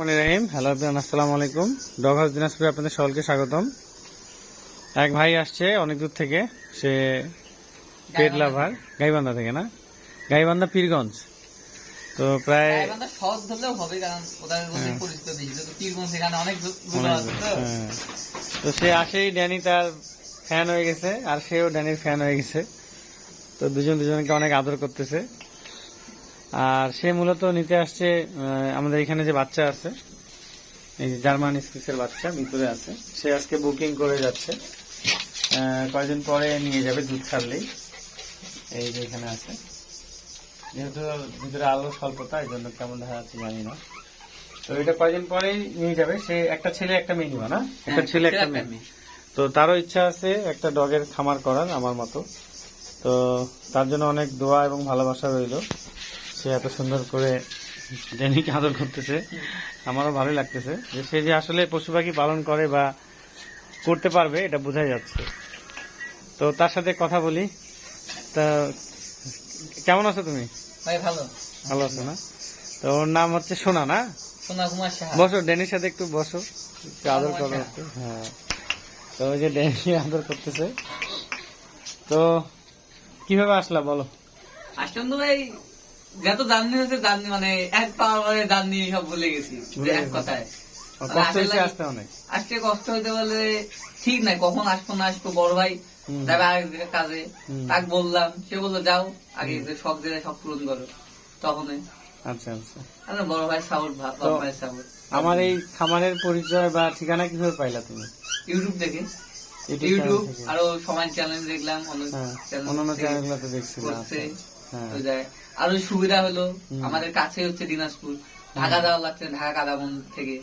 মানে রহিম। হ্যালো আব্দান আসসালামু আলাইকুম। ডগ হাউস দিনাজপুরে আপনাদের সকলকে স্বাগতম। এক ভাই আসছে অনেক দূর থেকে। সে পেট লাভার গাইবান্ধা থেকে না? গাইবান্ধা পীরগঞ্জ। তো প্রায় সহজ ধরলেও হবে কারণ ওদের পরিচিত বেশি পীরগঞ্জ সেখানে অনেক তো। হ্যাঁ। তো সে আসেই ড্যানি তার ফ্যান হয়ে গেছে আর সেও ড্যানির ফ্যান হয়ে গেছে। তো দুজন দুজনকে অনেক আদর করতেছে। আর সে মূলত নিতে আসছে আমাদের এখানে যে বাচ্চা আছে এই যে জার্মান স্পিসের বাচ্চা ভিতরে আছে সে আজকে বুকিং করে যাচ্ছে। কয়েকদিন পরে নিয়ে যাবে দুধ ছাড়লেই এই যে এখানে আছে। যেহেতু ভিতরে আলো স্বল্পতা এই জন্য কেমন দেখা যাচ্ছে জানি না। তো এটা কয়েকদিন পরেই নিয়ে যাবে। সে একটা ছেলে একটা মেয়ে নিবা না? একটা হ্যাঁ, ছেলে একটা মেয়ে। একটা মেয়ে। তো তারও ইচ্ছা আছে একটা ডগের খামার করার আমার মতো। তো তার জন্য অনেক দোয়া এবং ভালোবাসা রইল। সে এত সুন্দর করে ডেনিকে আদর করতেছে আমারও ভালোই লাগতেছে যে সে যে আসলে পশু পাখি পালন করে বা করতে পারবে এটা বোঝাই যাচ্ছে। তো তার সাথে কথা বলি। তা কেমন আছো তুমি? ভাই ভালো। ভালো আছো না? তো ওর নাম হচ্ছে সোনা না? সোনা কুমার সাহা। বসো ডেনির সাথে একটু বসো। একটু আদর করো একটু হ্যাঁ। তো ওই যে ডেনি আদর করতেছে। তো কীভাবে আসলা বলো? আসলাম তো ভাই যত জার্নি হয়েছে জার্নি মানে এক পাওয়ার পরে জার্নি সব ভুলে গেছি যে এক কথায়। আজকে কষ্ট হইতে বলে ঠিক নাই কখন আসব না আসব বড় ভাই হুম। যাবে আরেক কাজে। তাকে বললাম সে বলল যাও আগে সব জায়গায় সব পূরণ করো তখন আচ্ছা আচ্ছা। বড় ভাই আমার এই খামারের পরিচয় বা ঠিকানা কীভাবে পাইলা তুমি? ইউটিউব দেখে। YouTube channel? আরও সমাজ চ্যানেল দেখলাম অন্য চ্যানেলগুলোতে দেখছিলাম হ্যাঁ। আরও সুবিধা হলো। আমাদের কাছে হচ্ছে দিনাজপুর। ঢাকা যাওয়া লাগছে ঢাকা কাদাবন থেকে।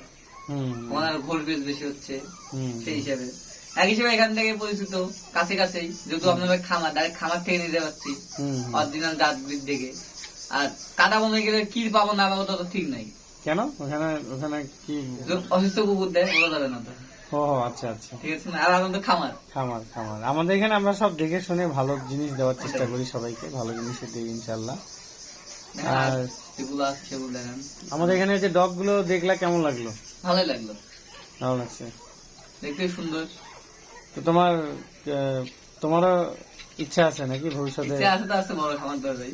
ওনার ঘোর বেশ বেশি হচ্ছে সেই হিসাবে। এক হিসেবে এখান থেকে পরিচিত কাছে কাছেই যেহেতু আপনাদের খামার ডাইরেক্ট খামার থেকে নিতে পারছি। অরিজিনাল জাত ব্রিড দেখে। আর কাদা বনে গেলে কি পাবো না পাবো তত ঠিক নাই। কেন? ওখানে ওখানে কি? অসুস্থ কুকুর দেয় বলা যাবে না তো। ও আচ্ছা আচ্ছা। ঠিক আছে আর আমাদের খামার? খামার খামার। আমাদের এখানে আমরা সব দেখে শুনে ভালো জিনিস দেওয়ার চেষ্টা করি সবাইকে। ভালো জিনিস দিই ইনশাল্লাহ। আর আমাদের এখানে যে ডগগুলো দেখলা কেমন লাগল? ভালোই লাগল। ভালো লাগছে। দেখতে সুন্দর। তো তোমার তোমারও ইচ্ছা আছে নাকি ভবিষ্যতে? ইচ্ছে আছে তো আছে বড় খামার দরকারি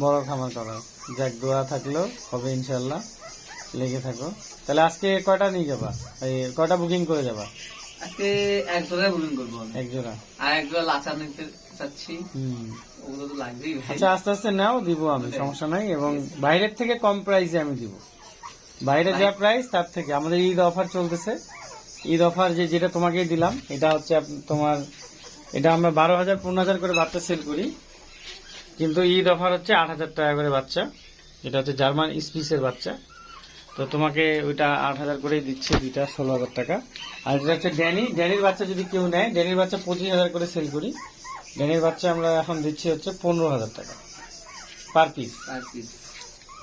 বড় খামার করার যাক দোয়া থাকল হবে ইনশাল্লাহ লেগে থাকো। তাহলে আজকে কয়টা নিয়ে যাবা? এই কয়টা বুকিং করে যাবা? আজকে এক জোড়ায় বুকিং করব। এক জোড়া। আর এক জোড়া লাচা নিতে চাচ্ছি। ওগুলো তো লাগবেই আচ্ছা আস্তে আস্তে নাও দিব আমি সমস্যা নাই এবং বাইরের থেকে কম প্রাইসে আমি দিব। বাইরে যা প্রাইস তার থেকে। আমাদের ঈদ অফার চলতেছে। ঈদ অফার যে যেটা তোমাকে দিলাম এটা হচ্ছে তোমার এটা আমরা বারো হাজার পনেরো হাজার করে বাচ্চা সেল করি। কিন্তু ঈদ অফার হচ্ছে আট হাজার টাকা করে বাচ্চা। এটা হচ্ছে জার্মান স্পিসের বাচ্চা। তো তোমাকে ওইটা আট হাজার করেই দিচ্ছে দুইটা ষোলো হাজার টাকা। আর এটা হচ্ছে ড্যানি। ড্যানির বাচ্চা যদি কেউ নেয় ড্যানির বাচ্চা পঁচিশ হাজার করে সেল করি। ড্যানির বাচ্চা আমরা এখন দিচ্ছি হচ্ছে পনেরো হাজার টাকা। পার পিস আর কি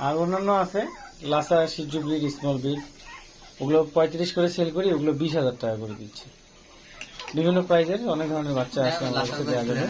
আর অন্যান্য আছে লাসা সিজু ব্রিড স্মল ব্রিড। ওগুলো পঁয়ত্রিশ করে সেল করি ওগুলো বিশ হাজার টাকা করে দিচ্ছি। বিভিন্ন প্রাইজের অনেক ধরনের বাচ্চা আছে আমার কাছে দেওয়া যাবে